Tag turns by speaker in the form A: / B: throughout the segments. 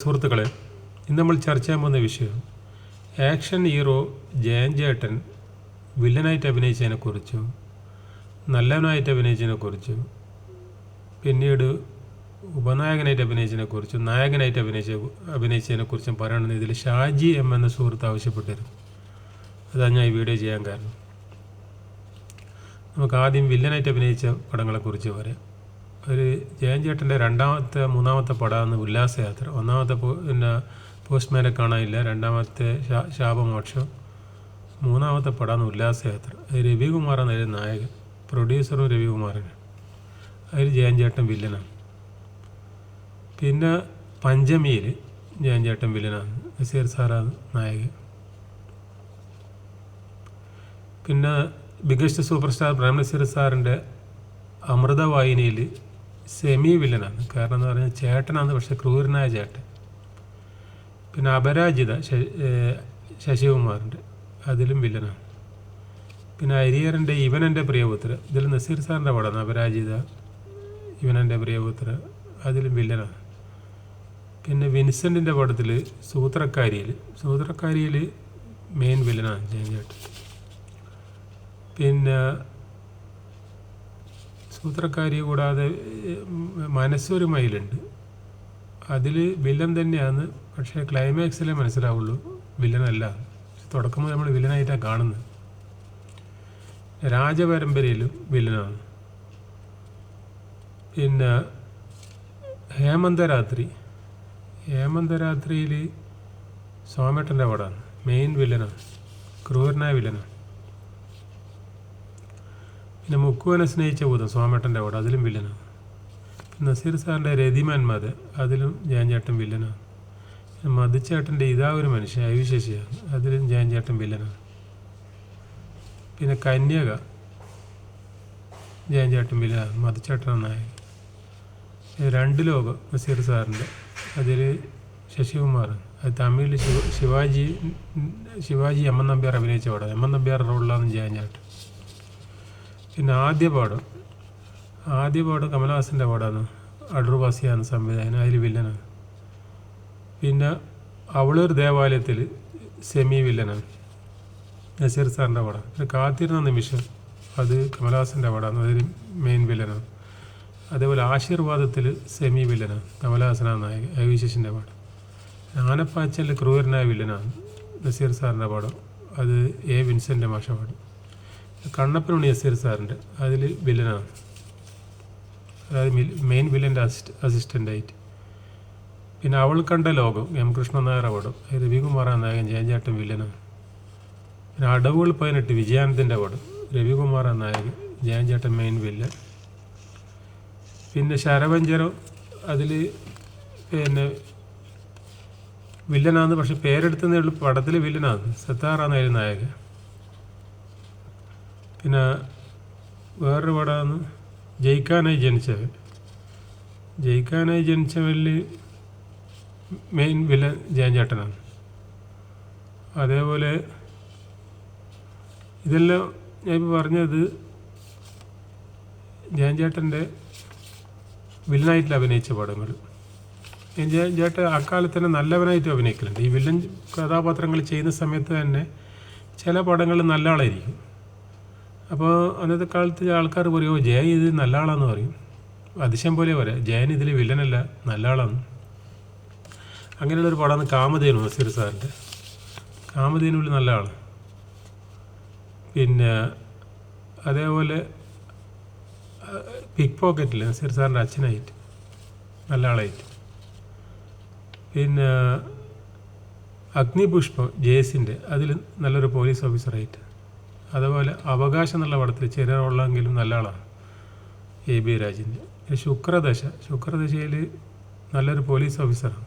A: സുഹൃത്തുക്കളെ ഇന്ന് നമ്മൾ ചർച്ച ചെയ്യാൻ പോകുന്ന വിഷയം ആക്ഷൻ ഹീറോ ജയൻ ചേട്ടൻ വില്ലനായിട്ട് അഭിനയിച്ചതിനെക്കുറിച്ചും നല്ലവനായിട്ട് അഭിനയിച്ചതിനെക്കുറിച്ചും പിന്നീട് ഉപനായകനായിട്ട് അഭിനയിച്ചതിനെക്കുറിച്ചും നായകനായിട്ട് അഭിനയിച്ച അഭിനയിച്ചതിനെക്കുറിച്ചും പറയണമെന്ന് ഇതിൽ ഷാജി എം എന്ന സുഹൃത്ത് ആവശ്യപ്പെട്ടിരുന്നു. അതാണ് ഞാൻ ഈ വീഡിയോ ചെയ്യാൻ കാരണം. നമുക്ക് ആദ്യം വില്ലനായിട്ട് അഭിനയിച്ച പടങ്ങളെക്കുറിച്ച് പറയാം. ഒരു ജയൻ ചേട്ടന്റെ രണ്ടാമത്തെ മൂന്നാമത്തെ പടമാണ് ഉല്ലാസയാത്ര. ഒന്നാമത്തെ പിന്നെ പോസ്റ്റ്മാനെ കാണാനില്ല. രണ്ടാമത്തെ ശാപമോക്ഷം. മൂന്നാമത്തെ പടമാണ് ഉല്ലാസയാത്ര. രവികുമാർ എന്ന നായകൻ. പ്രൊഡ്യൂസറും രവികുമാറാണ് അതിൽ ജയൻ ചേട്ടൻ വില്ലനാണ്. പിന്നെ പഞ്ചമിയിൽ ജയൻ ചേട്ടൻ വില്ലനാണ്. നസീർ സാറാണ് നായകൻ. പിന്നെ biggest super star Prem Nazir സാറിന്റെ അമൃതവാഹിനിയിൽ സെമി വില്ലനാണ് കാരണം എന്ന് പറഞ്ഞാൽ ചേട്ടനാണ് പക്ഷെ ക്രൂരനായ ചേട്ടൻ. പിന്നെ അപരാജിത ശശികുമാറിന്റെ അതിലും വില്ലനാണ് പിന്നെ അരിയറിന്റെ ഇവനെന്റെ പ്രിയപുത്ര ഇതിൽ നസീർ സാറിന്റെ പടമാണ് അപരാജിത ഇവനെന്റെ പ്രിയപുത്ര അതിലും വില്ലനാണ് പിന്നെ വിൻസെന്റിന്റെ പടത്തിൽ സൂത്രക്കാരിയിൽ സൂത്രക്കാരിയിൽ മെയിൻ വില്ലനാണ് ജയൻ ചേട്ടൻ. പിന്നെ സൂത്രക്കാരി കൂടാതെ മനസ്സൊരു മയിലുണ്ട്. അതിൽ വില്ലൻ തന്നെയാണ് പക്ഷേ ക്ലൈമാക്സിലേ മനസ്സിലാവുള്ളൂ. വില്ലനല്ല. തുടക്കം മുതൽ നമ്മൾ വില്ലനായിട്ടാണ് കാണുന്നത്. രാജപരമ്പരയിലും വില്ലനാണ്. പിന്നെ ഹേമന്തരാത്രി. ഹേമന്തരാത്രിയിൽ സോമേട്ടന്റെ പടമാണ് മെയിൻ വില്ലനാണ്. ക്രൂരനായ വില്ലനാണ്. പിന്നെ മുക്കുവനെ സ്നേഹിച്ച ഭൂതം സോമേട്ടന്റെ അവിടെ അതിലും വില്ലനാണ് നസീർ സാറിന്റെ രതിമാന്മാർ അതിലും ജയൻചേട്ടൻ വില്ലനാണ് മധുച്ചേട്ടന്റെ ഇതാ ഒരു മനുഷ്യൻ അവിശേഷിയാണ് അതിലും ജയൻചേട്ടൻ വില്ലനാണ് പിന്നെ കന്യക ജയൻചേട്ടൻ വില്ലനാണ് മധുച്ചേട്ടൻ നായകൻ. രണ്ട് ലോകം നസീർ സാറിന്റെ. അതിൽ ശശികുമാർ അത് തമിഴിൽ ശിവ ശിവാജി ശിവാജി എം എൻ നമ്പ്യാർ അഭിനയിച്ച പടം. എം എൻ നമ്പ്യാർ റോളിലാണ് ജയൻചേട്ടൻ. പിന്നെ ആദ്യ പാഠം. ആദ്യ പാഠം കമലഹാസന്റെ പാടാണ് അടൂർവാസിയാണ് സംവിധായകൻ അതിൽ വില്ലനാണ്. പിന്നെ അവളൊരു ദേവാലയത്തിൽ സെമി വില്ലനാണ് നസീർ സാറിന്റെ പടം പിന്നെ കാത്തിരുന്ന നിമിഷം അത് കമലഹാസന്റെ പടമാണ് അതിൽ മെയിൻ വില്ലനാണ് അതേപോലെ ആശീർവാദത്തിൽ സെമി വില്ലനാണ് കമലഹാസനാണ് നായകൻ അവിശേഷിന്റെ പടം ആനപ്പാച്ചലിൽ ക്രൂരനായ വില്ലനാണ് നസീർ സാറിന്റെ പടം അത് എ വിൻസെന്റ് മാഷ കണ്ണപ്പനുണ്ണി ഉണ്ണിയസീർ സാറിന്റെ. അതിൽ വില്ലനാണ്. അതായത് മെയിൻ വില്ലന്റെ അസിസ്റ്റ് അസിസ്റ്റന്റായിട്ട് പിന്നെ അവൾ കണ്ട ലോകം എം കൃഷ്ണൻ നായർ അവിടം രവികുമാർ നായകൻ ജയൻചേട്ടൻ വില്ലനാണ്. പിന്നെ അടവുകൾ പതിനെട്ട് വിജയാനന്ദന്റെ അവിടം രവികുമാർ നായകൻ ജയൻചേട്ടൻ മെയിൻ വില്ലൻ പിന്നെ ശരവഞ്ചരം അതിൽ പിന്നെ വില്ലനാന്ന് പക്ഷെ പേരെടുത്തുന്നേ ഉള്ളൂ. പടത്തിൽ വില്ലനാണ്. അതിൽ നായകൻ. പിന്നെ വേറൊരു പടമാണ് ജയിക്കാനായി ജനിച്ചവൻ. ജയിക്കാനായി ജനിച്ചവനിൽ മെയിൻ വില്ലൻ ജയഞ്ചേട്ടനാണ് അതേപോലെ ഇതെല്ലാം ഞാൻ ഇപ്പോൾ പറഞ്ഞത് ജയഞ്ചേട്ടന്റെ വില്ലനായിട്ട് അഭിനയിച്ച പടങ്ങൾ. ജയഞ്ചേട്ടൻ ചേട്ടൻ അക്കാലത്ത് തന്നെ നല്ലവനായിട്ട് അഭിനയിക്കലുണ്ട്. ഈ വില്ലൻ കഥാപാത്രങ്ങൾ ചെയ്യുന്ന സമയത്ത് തന്നെ ചില പടങ്ങൾ നല്ല ആളായിരിക്കും. അപ്പോൾ അന്നത്തെ കാലത്ത് ആൾക്കാർ പറയുമോ ജയൻ ഇത് നല്ല ആളാന്ന് പറയും. അതിശയം പോലെ പറയാം ജയൻ ഇതിൽ വില്ലനല്ല നല്ല ആളാന്ന് അങ്ങനെയുള്ള ഒരു പടമാണ് കാമധേനു നസീർ സാറിന്റെ. കാമധേനുവിൽ നല്ല ആൾ പിന്നെ അതേപോലെ പിക് പോക്കറ്റിൽ നസീർ സാറിന്റെ അച്ഛനായിട്ട് നല്ല ആളായിട്ട് പിന്നെ അഗ്നിപുഷ്പം ജേസിന്റെ അതിൽ നല്ലൊരു പോലീസ് ഓഫീസറായിട്ട്. അതുപോലെ അവകാശം എന്നുള്ള പടത്തിൽ ചെറിയ റോളെങ്കിലും നല്ല ആളാണ് എ ബി രാജിന്റെ. ശുക്രദശ. ശുക്രദശയിൽ നല്ലൊരു പോലീസ് ഓഫീസറാണ്.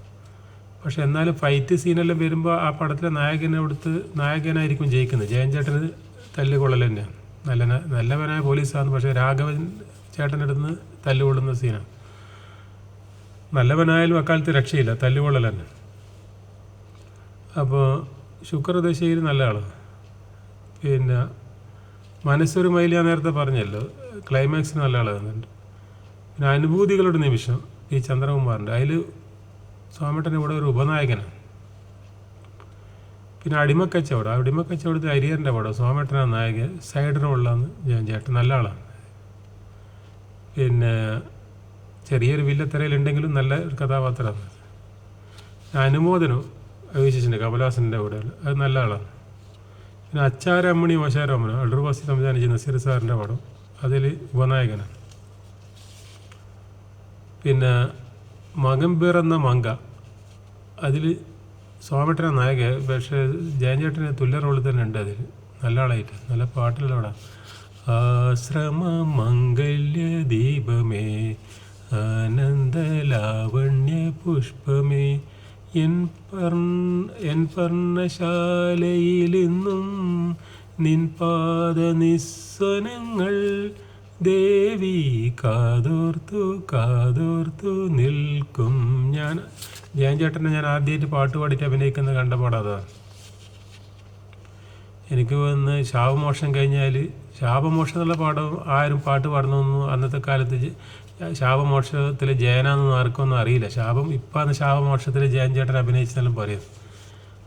A: പക്ഷെ എന്നാലും ഫൈറ്റ് സീനെല്ലാം വരുമ്പോൾ ആ പടത്തിലെ നായകനെ കൊടുത്ത് നായകനായിരിക്കും ജയിക്കുന്നത്. ജയൻ ചേട്ടന് തല്ലുകൊള്ളൽ തന്നെയാണ്. നല്ല നല്ലവനായ പോലീസാണ്. പക്ഷേ രാഘവൻ നിന്ന് തല്ലുകൊള്ളുന്ന സീനാണ് നല്ലവനായാലും അക്കാലത്ത് രക്ഷയില്ല. തല്ലുകൊള്ളൽ തന്നെ. അപ്പോൾ ശുക്രദശയിൽ നല്ല ആളാണ് പിന്നെ മനസ്സൊരു മൈൽ ഞാൻ നേരത്തെ പറഞ്ഞല്ലോ ക്ലൈമാക്സിന് നല്ല ആളാകുന്നുണ്ട്. പിന്നെ അനുഭൂതികളുടെ നിമിഷം ഈ ചന്ദ്രകുമാറിന്റെ അതിൽ സോമേട്ടൻ ഇവിടെ ഒരു ഉപനായകനാണ്. പിന്നെ അടിമക്കച്ചവടം അടിമക്കച്ചവടത്തിൽ അരിയറിന്റെ പടം സോമേട്ടനാണ് നായകൻ സൈഡ് റോളിലാണ് ഞാൻ ചേട്ടൻ നല്ല ആളാണ്. പിന്നെ ചെറിയൊരു വില്ലത്തരയിലുണ്ടെങ്കിലും നല്ല ഒരു കഥാപാത്രമാണ്. അനുമോദനം അവിശേഷന്റെ കമലഹാസന്റെ കൂടെ അത് നല്ല ആളാണ്. പിന്നെ അച്ചാരമ്മണി ഓശാരമ്മണി അടൂർവാസി സംവിധാനം ചെയ്യുന്ന നസീർ സാറിന്റെ പടം. അതിൽ ഉപനായകനാണ്. പിന്നെ മകം പിറന്ന മങ്ക. അതിൽ സ്വാമിട്ടന നായക പക്ഷേ ജയഞ്ചേട്ടന് തുല്യ റോളിൽ തന്നെ ഉണ്ട് അതിൽ നല്ല ആളായിട്ട്. നല്ല പാട്ടുള്ള അവിടെ ആശ്രമ മംഗല്യ ദീപമേ ആനന്ദ ലാവണ്യ പുഷ്പമേ എൻ എൻ പർണശാലയിലിന്നും നിൻ പാദ നിസ്വനങ്ങൾ ദേവി കാതോർത്തു കാതോർത്തു നിൽക്കും. ഞാൻ ജയൻ ചേട്ടനെ ഞാൻ ആദ്യമായിട്ട് പാട്ട് പാടിയിട്ട് അഭിനയിക്കുന്ന കണ്ട പാടാ അതാണ് എനിക്ക് വന്ന് ശാപമോഷം കഴിഞ്ഞാൽ ശാപമോഷം എന്നുള്ള പാഠം ആരും പാട്ട് പാടുന്നൊന്നും അന്നത്തെ കാലത്ത് ജ- ശാപമോക്ഷത്തിൽ ജയനാന്നൊന്നും ആർക്കൊന്നും അറിയില്ല. ശാപം ഇപ്പം അന്ന് ശാപമോക്ഷത്തിൽ ജയൻ ചേട്ടൻ അഭിനയിച്ചെന്നെല്ലാം പറയും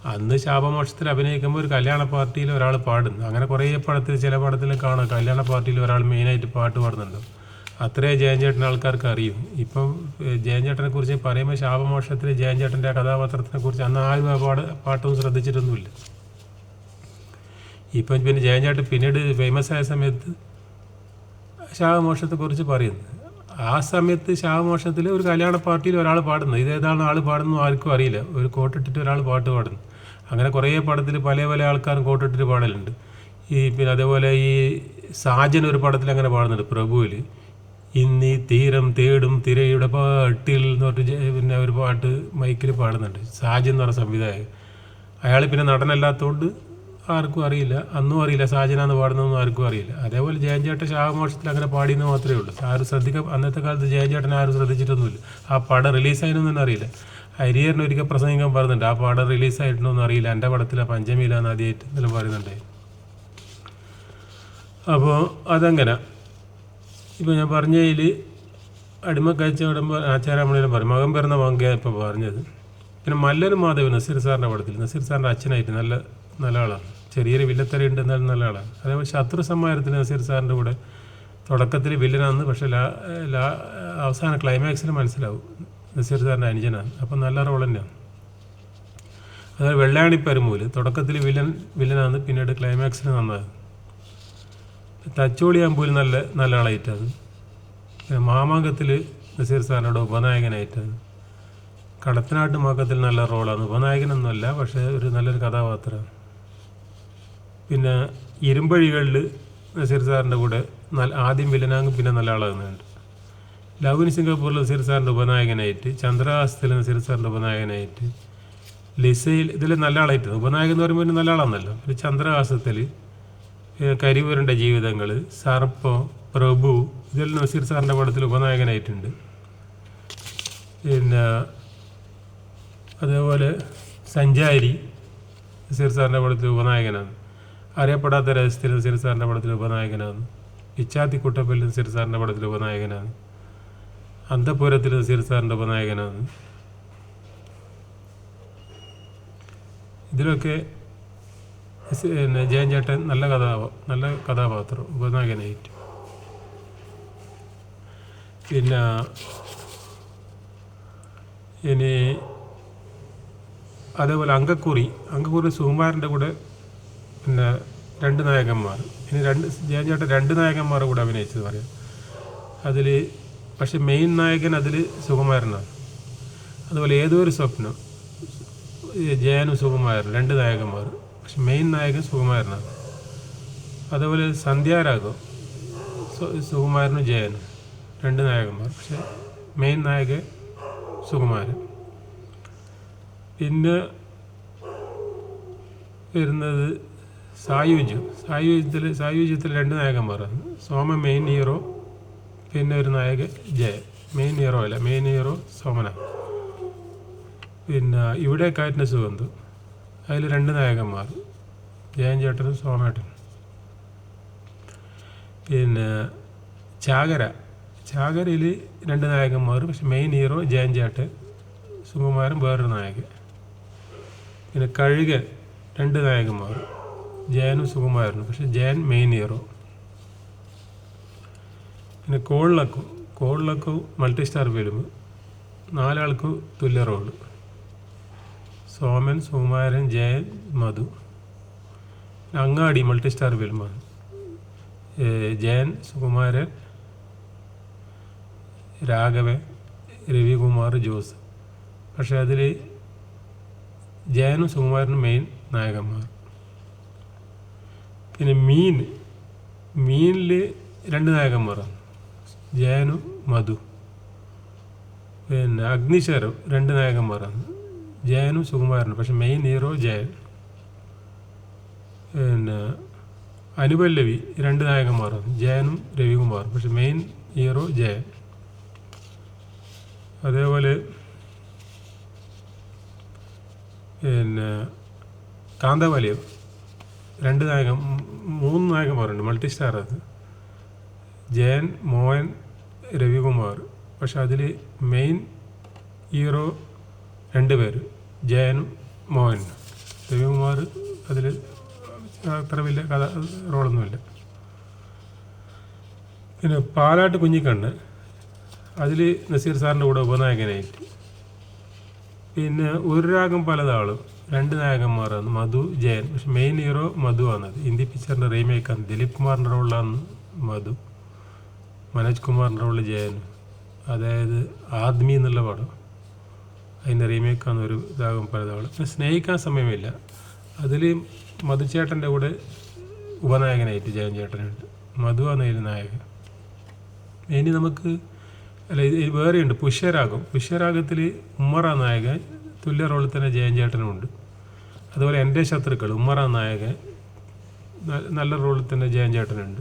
A: അന്ന് ശാപമോക്ഷത്തിൽ അഭിനയിക്കുമ്പോൾ ഒരു കല്യാണ പാർട്ടിയിൽ ഒരാൾ പാടുന്നു. അങ്ങനെ കുറേ പടത്തിൽ ചില പടത്തിൽ കാണാം കല്യാണ പാർട്ടിയിൽ ഒരാൾ മെയിനായിട്ട് പാട്ട് പാടുന്നുണ്ട്. അത്രേ ജയൻ ചേട്ടൻ ആൾക്കാർക്ക് അറിയും. ഇപ്പം ജയൻ ചേട്ടനെ കുറിച്ച് പറയുമ്പോൾ ശാപമോക്ഷത്തിൽ ജയൻ ചേട്ടന്റെ ആ കഥാപാത്രത്തിനെ കുറിച്ച് അന്ന് ആരും ആ പാട് പാട്ടൊന്നും ശ്രദ്ധിച്ചിട്ടൊന്നുമില്ല. ഇപ്പം പിന്നെ ജയൻ ചേട്ടൻ പിന്നീട് ഫേമസ് ആയ സമയത്ത് ശാപമോക്ഷത്തെക്കുറിച്ച് പറയുന്നു. ആ സമയത്ത് ശാപമോക്ഷത്തിൽ ഒരു കല്യാണ പാർട്ടിയിൽ ഒരാൾ പാടുന്നു. ഇതേതാണ് ആൾ പാടുന്നു ആർക്കും അറിയില്ല. ഒരു കോട്ടിട്ടിട്ട് ഒരാൾ പാട്ട് പാടുന്നു. അങ്ങനെ കുറേ പടത്തിൽ പല പല ആൾക്കാരും കോട്ടിട്ടിട്ട് പാടലുണ്ട്. ഈ പിന്നെ അതേപോലെ ഈ സാജൻ ഒരു പടത്തിൽ അങ്ങനെ പാടുന്നുണ്ട് പ്രഭുവിൽ ഇന്നി തീരം തേടും തിരയുടെ പാട്ടിൽ എന്ന് പറഞ്ഞിട്ട് പിന്നെ ഒരു പാട്ട് മൈക്കിൽ പാടുന്നുണ്ട്. സാജൻ എന്ന് പറഞ്ഞ സംവിധായകൻ. അയാൾ പിന്നെ നടനല്ലാത്തതുകൊണ്ട് ആർക്കും അറിയില്ല. അന്നും അറിയില്ല. സാജനാന്ന് പാടുന്നതൊന്നും ആർക്കും അറിയില്ല. അതേപോലെ ജയൻചേട്ടൻ ശാപമോക്ഷത്തിൽ അങ്ങനെ പാടിയെന്ന് മാത്രമേ ഉള്ളൂ. ആരും ശ്രദ്ധിക്കാൻ അന്നത്തെ കാലത്ത് ജയൻ ആരും ശ്രദ്ധിച്ചിട്ടൊന്നുമില്ല. ആ പടം റിലീസായിരുന്നു തന്നെ അറിയില്ല. ഹരിഹരൻ ഒരിക്കൽ പ്രസംഗിക്കാൻ പറയുന്നുണ്ട് ആ പടം റിലീസായിട്ടൊന്നും അറിയില്ല. എന്റെ പടത്തിലെ പഞ്ചമിയിലാണ് ആദ്യമായിട്ട് ഇതിൽ പറയുന്നുണ്ട്. അപ്പോൾ അതങ്ങനെ. ഇപ്പോൾ ഞാൻ പറഞ്ഞതിൽ അടിമ കച്ചവടം ആചാരമണിയിലും പറയും. മകൻ പിറന്ന മങ്ക ഇപ്പോൾ പറഞ്ഞത്. പിന്നെ മല്ലനും മാധവൻ നസീർ സാറിന്റെ പടത്തിൽ നസീർ സാറിന്റെ അച്ഛനായിട്ട് നല്ല നല്ല ആളാണ് ചെറിയൊരു വില്ലത്തരയുണ്ട് എന്നാലും നല്ല ആളാണ് അതേപോലെ ശത്രു സമ്മാനത്തിൽ നസീർ സാറിന്റെ കൂടെ തുടക്കത്തിൽ വില്ലനാന്ന് പക്ഷേ ലാ ലാ അവസാന ക്ലൈമാക്സിൽ മനസ്സിലാവും. നസീർ സാറിന്റെ അനുജനാണ്. അപ്പം നല്ല റോൾ തന്നെയാണ്. അതായത് വെള്ളാണി പരുമൂൽ തുടക്കത്തിൽ വില്ലൻ വില്ലനാണ് പിന്നീട് ക്ലൈമാക്സിന് നന്നായത്. തച്ചോളി നല്ല നല്ല ആളായിട്ടത് പിന്നെ മാമാങ്കത്തിൽ നസീർ സാറിനോട് ഉപനായകനായിട്ടത്. കടത്തനാട്ട് മാക്കത്തിൽ നല്ല റോളാണ് ഉപനായകനൊന്നുമല്ല പക്ഷേ ഒരു നല്ലൊരു കഥാപാത്രമാണ്. പിന്നെ ഇരുമ്പഴികളിൽ നസീർ സാറിന്റെ കൂടെ നല്ല ആദ്യം വില്ലനാങ്ങ് പിന്നെ നല്ല ആളാകുന്നുണ്ട്. ലവ് ഇൻ സിംഗപ്പൂരിൽ നസീർ സാറിന്റെ ഉപനായകനായിട്ട് ചന്ദ്രഹാസത്തിൽ നസീർ സാറിന്റെ ഉപനായകനായിട്ട് ലിസയിൽ ഇതിൽ നല്ല ആളായിട്ട് ഉപനായകൻ എന്ന് പറയുമ്പോൾ നല്ല ആളാണല്ലോ പിന്നെ ചന്ദ്രഹാസത്തിൽ കരിവരന്റെ ജീവിതങ്ങൾ സർപ്പം പ്രഭു ഇതെല്ലാം നസീർ സാറിന്റെ പടത്തിൽ ഉപനായകനായിട്ടുണ്ട്. പിന്നെ അതേപോലെ സഞ്ചാരി നസീർ സാറിന്റെ പടത്തിൽ ഉപനായകനാണ്. അറിയപ്പെടാത്ത രഹസ്യത്തിൽ സിരിസാറിന്റെ സാറിന്റെ പടത്തിൽ ഉപനായകനാണ്. ഇച്ചാത്തി കുട്ടപ്പള്ളി സിരിസാറിന്റെ സാറിന്റെ പടത്തിൽ ഉപനായകനാണ്. അന്തപുരത്തിൽ സിരിസാറിന്റെ സാറിന്റെ ഉപനായകനാണ്. ഇതിലൊക്കെ പിന്നെ ജയൻ ചേട്ടൻ നല്ല കഥാപാ നല്ല കഥാപാത്രം ഉപനായകനായിട്ട്. പിന്നെ ഇനി അതേപോലെ അങ്കക്കുറി. അങ്കക്കുറി സുകുമാരന്റെ കൂടെ പിന്നെ രണ്ട് നായകന്മാർ. ഇനി രണ്ട് ജയൻ ചേട്ടൻ രണ്ട് നായകന്മാർ കൂടെ അഭിനയിച്ചത് പറയാം. അതിൽ പക്ഷെ മെയിൻ നായകൻ അതിൽ സുകുമാരനാണ്. അതുപോലെ ഏതോ ഒരു സ്വപ്നം ജയനും സുകുമാരൻ രണ്ട് നായകന്മാർ. പക്ഷെ മെയിൻ നായകൻ സുകുമാരനാണ്. അതുപോലെ സന്ധ്യാരാഗം സുകുമാരനും ജയനും രണ്ട് നായകന്മാർ. പക്ഷെ മെയിൻ നായകൻ സുകുമാരൻ. പിന്നെ വരുന്നത് സായുജ്യം. സായുജ്യത്തിൽ സായുജ്യത്തിൽ രണ്ട് നായകന്മാർ. സോമ മെയിൻ ഹീറോ പിന്നെ ഒരു നായകൻ ജയ മെയിൻ ഹീറോ അല്ല മെയിൻ ഹീറോ സോമന. പിന്നെ ഇവിടെ കാറ്റിന് സുഗന്ധു. അതിൽ രണ്ട് നായകന്മാർ. ജയൻ ചേട്ടനും സോമേട്ടനും പിന്നെ ചാകര. ചാകരയിൽ രണ്ട് നായകന്മാർ പക്ഷെ മെയിൻ ഹീറോ ജയൻ ചേട്ടൻ സുകുമാരൻ വേറൊരു നായകൻ. പിന്നെ കഴുകൻ രണ്ട് നായകന്മാർ. ജയനും സുഖമായിരുന്നു പക്ഷെ ജയൻ മെയിൻ ഹീറോ പിന്നെ കോളിലക്കു കോളിലക്കു മൾട്ടി സ്റ്റാർ ഫിലിം നാലാൾക്ക് തുല്യ role Soman Sukumaran Jayan Madhu. Angadi multi star ഫിലിമാണ് ജയൻ സുകുമാരൻ രാഘവൻ രവികുമാർ ജോസ്. പക്ഷെ അതിൽ ജയനും സുകുമാരനും മെയിൻ നായകന്മാർ. പിന്നെ മീൻ മീനിൽ രണ്ട് നായകന്മാരാണ് ജയനും മധു. പിന്നെ അഗ്നിശരം രണ്ട് നായകന്മാരാണ് ജയനും സുകുമാരനും പക്ഷെ മെയിൻ ഹീറോ ജയൻ. പിന്നെ അനുപല്ലവി രണ്ട് നായകന്മാരാണ് ജയനും രവികുമാറും പക്ഷെ മെയിൻ ഹീറോ ജയൻ. അതേപോലെ പിന്നെ കാന്തവാലിയം രണ്ട് നായകൻ മൂന്ന് നായകന്മാരുണ്ട്. മൾട്ടി സ്റ്റാർ അത്. ജയൻ മോഹൻ രവികുമാർ. പക്ഷെ അതിൽ മെയിൻ ഹീറോ രണ്ട് പേര്. ജയനും മോഹനും. രവികുമാർ അതിൽ അത്ര വലിയ കഥ റോളൊന്നുമില്ല. പിന്നെ പാലാട്ട് കുഞ്ഞിക്കണ്ണ് അതിൽ നസീർ സാറിന്റെ കൂടെ ഉപനായകനായിട്ട്. പിന്നെ ഒരു രാഗം പലതാളും രണ്ട് നായകന്മാരാണ്. മധു ജയൻ. പക്ഷെ മെയിൻ ഹീറോ മധു ആണത് ഹിന്ദി പിക്ചറിന്റെ റീമേക്കാണ് ദിലീപ് കുമാറിന്റെ റോളിലാണ് മധു. മനോജ് കുമാറിന്റെ റോളിൽ ജയൻ. അതായത് ആദ്മി എന്നുള്ള പടം. അതിന്റെ റീമേക്കാണ് ഒരു ഇതാകും പലതാളും. പിന്നെ സ്നേഹിക്കാൻ സമയമില്ല. അതിൽ മധു മധുചേട്ടന്റെ കൂടെ ഉപനായകനായിട്ട് ജയൻ ചേട്ടനുണ്ട്. മധു ആണ് അതിൽ നായകൻ. ഇനി നമുക്ക് അല്ല ഇത് വേറെയുണ്ട് പുഷ്യരാഗം. പുഷ്യരാഗത്തിൽ ഉമ്മറ നായകൻ തുല്യ റോളിൽ തന്നെ ജയൻ ഉണ്ട്. അതുപോലെ എന്റെ ശത്രുക്കൾ ഉമ്മറ നായകൻ നല്ല റോളിൽ തന്നെ ജയൻ ചേട്ടനുണ്ട്.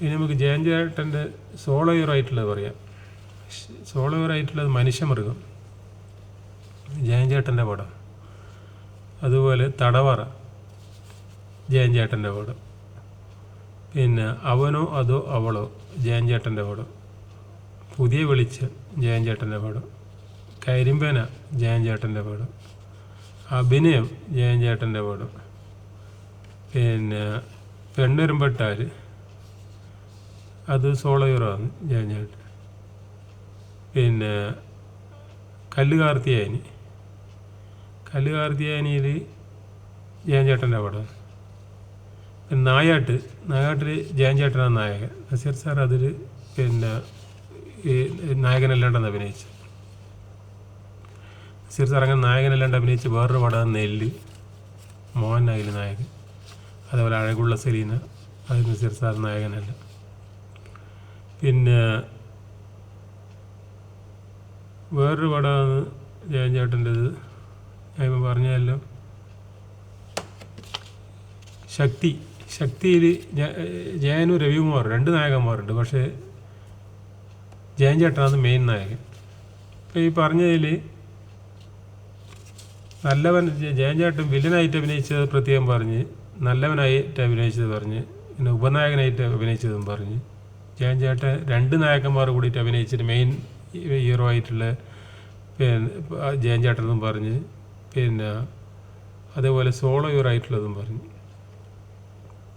A: ഇനി നമുക്ക് ജയൻ ചേട്ടന്റെ സോളോ ഹീറോ ആയിട്ടുള്ളത് പറയാം. ആയിട്ടുള്ളത് മനുഷ്യമൃഗം. ജയൻ ചേട്ടന്റെ പടം. അതുപോലെ തടവറ ജയൻ ചേട്ടന്റെ പടം. പിന്നെ അവനോ അതോ അവളോ ജയൻ ചേട്ടന്റെ പടം. പുതിയ വെളിച്ചം ജയൻ ചേട്ടന്റെ പടം. കരിമ്പന ജയൻ ചേട്ടന്റെ അഭിനയം ജയൻ ചേട്ടന്റെ പിന്നെ പെണ്ണൊരുമ്പെട്ടാൽ അത് സോളോ ഹീറോ ആണ് ജയൻ പിന്നെ കല്ല് കാർത്തിയായനി കല്ല് കാർത്തിയായനിയിൽ പിന്നെ നായാട്ട് നായാട്ടിൽ ജയൻ ചേട്ടനാണ് നായകൻ. നസീർ സാർ അതിൽ പിന്നെ നായകനല്ലാണ്ടെന്ന് അഭിനയിച്ചു നസീർ സാർ അങ്ങനെ നായകനല്ലാണ്ട് അഭിനയിച്ച് വേറൊരു പടം നെല്ല് മോഹൻ നായകൻ നായകൻ അതേപോലെ അഴകുള്ള സെലീന അത് നസീർ സാർ നായകനല്ല. പിന്നെ വേറൊരു പടമാണ് ജയൻ ചേട്ടന്റെത് ഞാൻ പറഞ്ഞല്ലോ ശക്തി ശക്തിയിൽ ജയനും രവികുമാർ രണ്ട് നായകന്മാരുണ്ട് പക്ഷേ ജയൻ ചേട്ടനാണ് മെയിൻ നായകൻ. ഇപ്പം ഈ പറഞ്ഞതിൽ നല്ലവൻ ജയൻ ചേട്ടൻ വില്ലനായിട്ട് അഭിനയിച്ചത് പ്രത്യേകം പറഞ്ഞ് നല്ലവനായിട്ട് അഭിനയിച്ചത് പറഞ്ഞ് പിന്നെ ഉപനായകനായിട്ട് അഭിനയിച്ചതും പറഞ്ഞ് ജയൻ ചേട്ടൻ രണ്ട് നായകന്മാർ കൂടിയിട്ട് അഭിനയിച്ചിട്ട് മെയിൻ ഹീറോ ആയിട്ടുള്ള പിന്നെ ജയൻ ചേട്ടനെന്നും പറഞ്ഞ് പിന്നെ അതേപോലെ സോളോ ഹീറോ ആയിട്ടുള്ളതും പറഞ്ഞ്.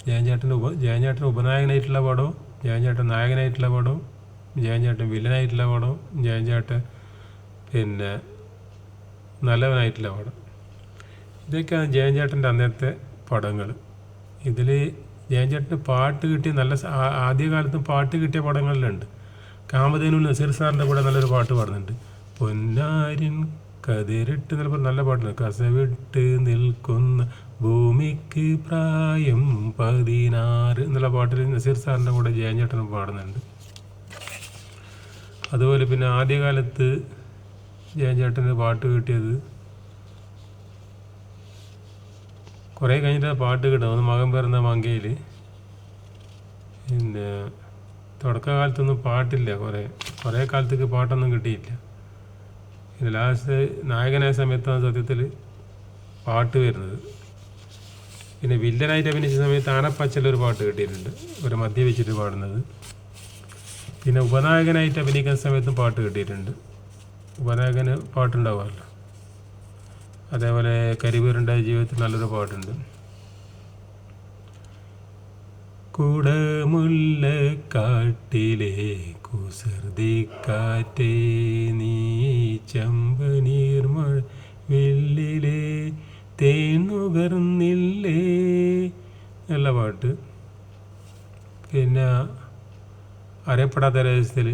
A: ജയൻ ചേട്ടന്റെ ഉപ ജയൻ ചേട്ടൻ ഉപനായകനായിട്ടുള്ള പടവും ജയൻ ചേട്ടൻ നായകനായിട്ടുള്ള പടവും ജയൻ ചേട്ടൻ വില്ലനായിട്ടുള്ള പടം ജയൻ ചേട്ടൻ പിന്നെ നല്ലവനായിട്ടുള്ള പടം. ഇതൊക്കെയാണ് ജയൻ ചേട്ടന്റെ അന്നത്തെ പടങ്ങൾ. ഇതിൽ ജയൻ ചേട്ടന് പാട്ട് കിട്ടിയ നല്ല ആദ്യകാലത്തും പാട്ട് കിട്ടിയ പടങ്ങളിലുണ്ട്. കാമധേനു നസീർ സാറിന്റെ കൂടെ നല്ലൊരു പാട്ട് പാടുന്നുണ്ട്. പൊന്നാരിൻ കതിരിട്ട് എന്നുള്ള നല്ല പാട്ടുണ്ട്. കസവിട്ട് നിൽക്കുന്ന ഭൂമിക്ക് പ്രായം പതിനാറ് എന്നുള്ള പാട്ടിൽ നസീർ സാറിന്റെ കൂടെ ജയൻ ചേട്ടനും പാടുന്നുണ്ട്. അതുപോലെ പിന്നെ ആദ്യകാലത്ത് ജയൻ പാട്ട് കിട്ടിയത് കുറേ കഴിഞ്ഞിട്ട് പാട്ട് കിട്ടും. മകൻ പിറന്ന മങ്കയിൽ. പിന്നെ തുടക്കകാലത്തൊന്നും പാട്ടില്ല കുറേ. കുറേ കാലത്തേക്ക് പാട്ടൊന്നും കിട്ടിയില്ല. പിന്നെ ലാസ്റ്റ് നായകനായ സമയത്താണ് സത്യത്തിൽ പാട്ട് വരുന്നത്. പിന്നെ വില്ലനായിട്ട് അഭിനയിച്ച സമയത്ത് ആനപ്പച്ചലൊരു പാട്ട് കിട്ടിയിട്ടുണ്ട്. ഒരു മദ്യ വെച്ചിട്ട് പാടുന്നത്. പിന്നെ ഉപനായകനായിട്ട് അഭിനയിക്കുന്ന സമയത്തും പാട്ട് കിട്ടിയിട്ടുണ്ട്. ഉപനായകന് പാട്ടുണ്ടാവുമല്ലോ അതേപോലെ കരിവീറുണ്ടായ ജീവിതത്തിൽ നല്ലൊരു പാട്ടുണ്ട്. കുടമുല്ല കുടമുല്ലക്കാട്ടിലെ കുസൃതിക്കാറ്റേ നീ ചമ്പനീർമഴ വെള്ളിലെ തേനുകർന്നില്ലേ നല്ല പാട്ട്. പിന്നെ അറിയപ്പെടാത്ത രഹസ്യത്തിൽ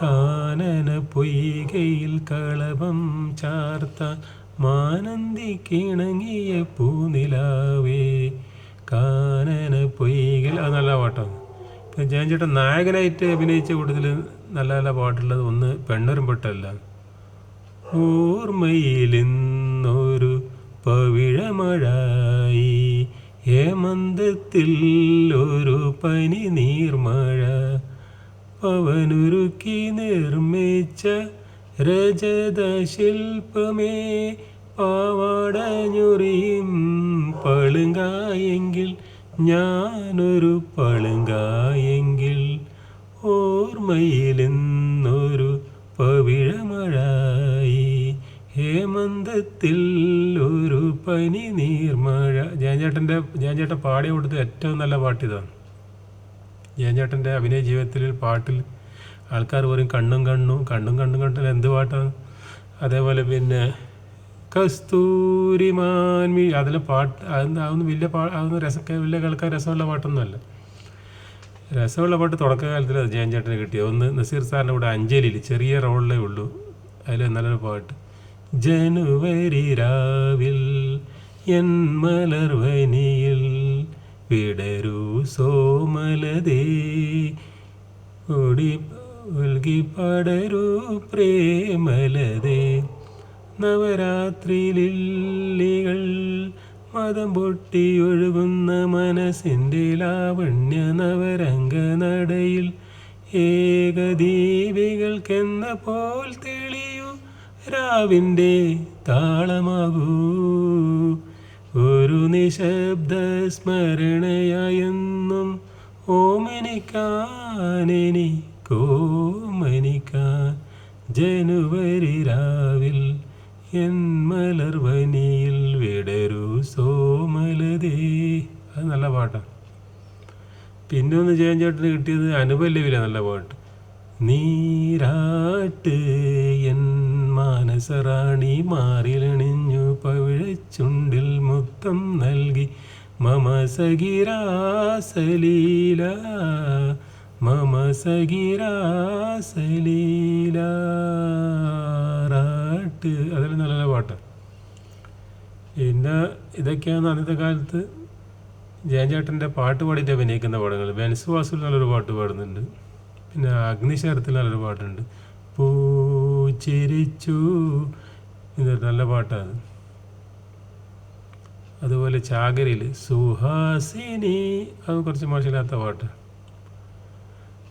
A: കാനന പൊയ്കയിൽ കളവം ചാർത്ത മാനന്തി കിണങ്ങിയ പൂനിലാവേ. കാനന പൊയ്കയിൽ അത് നല്ല പാട്ടാണ് ഇപ്പം ജയൻചേട്ടൻ നായകനായിട്ട് അഭിനയിച്ച കൂട്ടത്തിൽ നല്ല നല്ല പാട്ടുള്ളത് ഒന്ന് പെണ്ണൊരും പെട്ടല്ല ഓർമ്മയിലിന്നൊരു പവിഴമഴായി ഹേമന്തത്തിൽ ഒരു പനി നീർമഴ. പവനുരുക്കി നിർമ്മിച്ച രജത ശില്പമേ പാവാടഞ്ഞുറിയും പളുങ്കായെങ്കിൽ ഞാനൊരു പളുങ്കായെങ്കിൽ ഓർമ്മയിലെന്നൊരു പവിഴമഴായി ഹേമന്തത്തിൽ ഒരു പനി നീർമഴ ജയൻചേട്ടന്റെ ജയൻചേട്ടൻ പാടി കൊടുത്ത ഏറ്റവും നല്ല പാട്ടിതാണ് ജയൻചേട്ടന്റെ അഭിനയ ജീവിതത്തിൽ പാട്ടിൽ ആൾക്കാർ പറയും കണ്ണും കണ്ണും കണ്ണും കണ്ണും കണ്ടാൽ എന്ത് പാട്ടാണ് അതേപോലെ പിന്നെ കസ്തൂരി മാൻമി പാട്ട് അതൊന്നും അതൊന്നും വലിയ പാ അതൊന്നും രസം വലിയ കേൾക്കാൻ രസമുള്ള പാട്ടൊന്നുമല്ല രസമുള്ള പാട്ട് തുടക്കകാലത്തിൽ അത് ജയൻ ചേട്ടന് കിട്ടിയത് ഒന്ന് നസീർ സാറിന്റെ കൂടെ അഞ്ജലിയിൽ ചെറിയ റോളിലേ ഉള്ളൂ. അതിൽ നല്ലൊരു പാട്ട്. ജനുവരി രാവിൽ എൻ മലർവനിയിൽ വിടരൂ സോമലതേ. ഒടി ഒൽകി പടരൂ പ്രേമലതേ. നവരാത്രിയിലില്ലികൾ മതം പൊട്ടി ഒഴുകുന്ന മനസ്സിന്റെ ലാവണ്യ നവരംഗ നടയിൽ ഏകദീപികൾക്കെന്ന പോൽ തെളിയൂ. രാവിന്റെ താളമാകൂ. ഒരു നിശബ്ദ സ്മരണയായെന്നും ഓമനിക്കാനെനിക്കോമനിക്കാൻ ജനുവരി രാവിൽ എൻ മലർവനിയിൽ വിടരൂ സോമലതേ. അത് നല്ല പാട്ടാണ് പിന്നെ ഒന്ന് ജയൻ ചേട്ടന് കിട്ടിയത് അനുപല്ലവില നല്ല പാട്ട്. നീരാട്ട് എൻ മാനസറാണി മാറിലണിഞ്ഞു പവിഴച്ചുണ്ടിൽ മുത്തം നൽകി. മമ സഗിരാസലീല മമ സഗിരാസലീലാറാട്ട് അതെല്ലാം നല്ല നല്ല പാട്ട്. പിന്നെ ഇതൊക്കെയാണ് അന്നത്തെ കാലത്ത് ജയൻചേട്ടന്റെ പാട്ട് പാടിയിട്ട് അഭിനയിക്കുന്ന പടങ്ങൾ ബെൻസ് വാസുൽ നല്ലൊരു പാട്ട് പാടുന്നുണ്ട്. പിന്നെ അഗ്നിശരത്തിൽ നല്ലൊരു പാട്ടുണ്ട്. പൂച്ചിരിച്ചു ഇത് നല്ല പാട്ടാണ്. അതുപോലെ ചാകരിൽ സുഹാസിനി. അത് കുറച്ച് മോശമില്ലാത്ത പാട്ട്.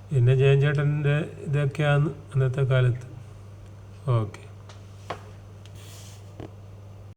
A: പിന്നെ ജയൻചേട്ടന്റെ ഇതൊക്കെയാണ് അന്നത്തെ കാലത്ത്. ഓക്കെ.